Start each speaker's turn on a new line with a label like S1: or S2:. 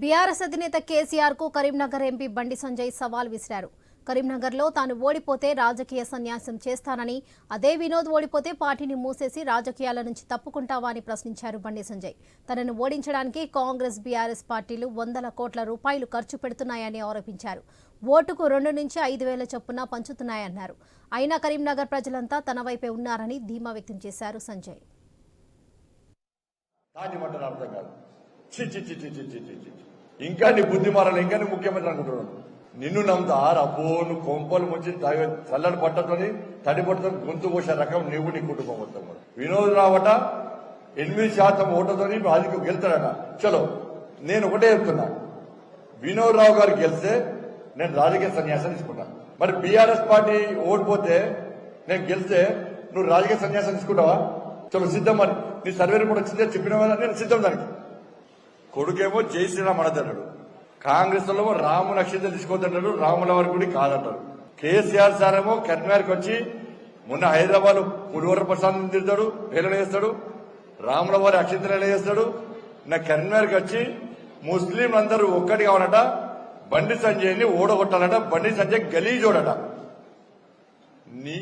S1: BRS అధినేత కేసీఆర్కు Karimnagar MP Bandi Sanjay సవాల్ విసిరారు. కరీంనగర్లో తాను ఓడిపోతే రాజకీయ సన్యాసం చేస్తానని అదే వినోద్ ఓడిపోతే పార్టీని మూసేసి రాజకీయాల నుంచి తప్పుకుంటావా అని ప్రశ్నించారు బండి సంజయ్. తనను ఓడించడానికి కాంగ్రెస్ బీఆర్ఎస్ పార్టీలు వందల కోట్ల రూపాయలు ఖర్చు పెడుతున్నాయని ఆరోపించారు. ఓటుకు రెండు నుంచి ఐదు వేల చొప్పున పంచుతున్నాయన్నారు. అయినా కరీంనగర్ ప్రజలంతా తన వైపే ఉన్నారని ధీమా వ్యక్తం చేశారు సంజయ్.
S2: ఇంకా నీ బుద్ధి మారాలి ఇంకా నీ ముఖ్యమంత్రి అనుకుంటున్నాను నిన్ను నమ్ముతా అబ్బో నువ్వు కొంపలు ముంచి చల్లని పట్టతోని తడి పట్టతో గొంతు పోసే రకం నువ్వు నీ కుటుంబం మొత్తం వినోద్ రావట ఎనిమిది శాతం ఓటతోని అది గెలుతాడట చలో నేను ఒకటే చెప్తున్నా. వినోద్ రావు గారు గెలిస్తే నేను రాజకీయ సన్యాసం తీసుకుంటాను మరి బీఆర్ఎస్ పార్టీ ఓడిపోతే నేను గెలిస్తే నువ్వు రాజకీయ సన్యాసం తీసుకుంటావా? చలో సిద్ధం మరి. నీ సర్వే కూడా వచ్చిందే చెప్పిన నేను సిద్ధం దానికి. కొడుకేమో జై శ్రీరామ్ అనదన్నాడు కాంగ్రెస్లో రాము నక్షత్రం తీసుకోవద్దన్నాడు రాముల వారి గుడి కాదంటారు కేసీఆర్ సార్ ఏమో కరీంనగర్కి వచ్చి మొన్న హైదరాబాద్ పులివర ప్రసాదం తిడతాడు వేలన చేస్తాడు రాముల వారి అక్షంతలు చేస్తాడు నా కరీంనగర్కి వచ్చి ముస్లింలందరూ ఒక్కటి కావాలట బండి సంజయ్ని ఓడగొట్టాలట బండి సంజయ్ గలీజోడట. నీ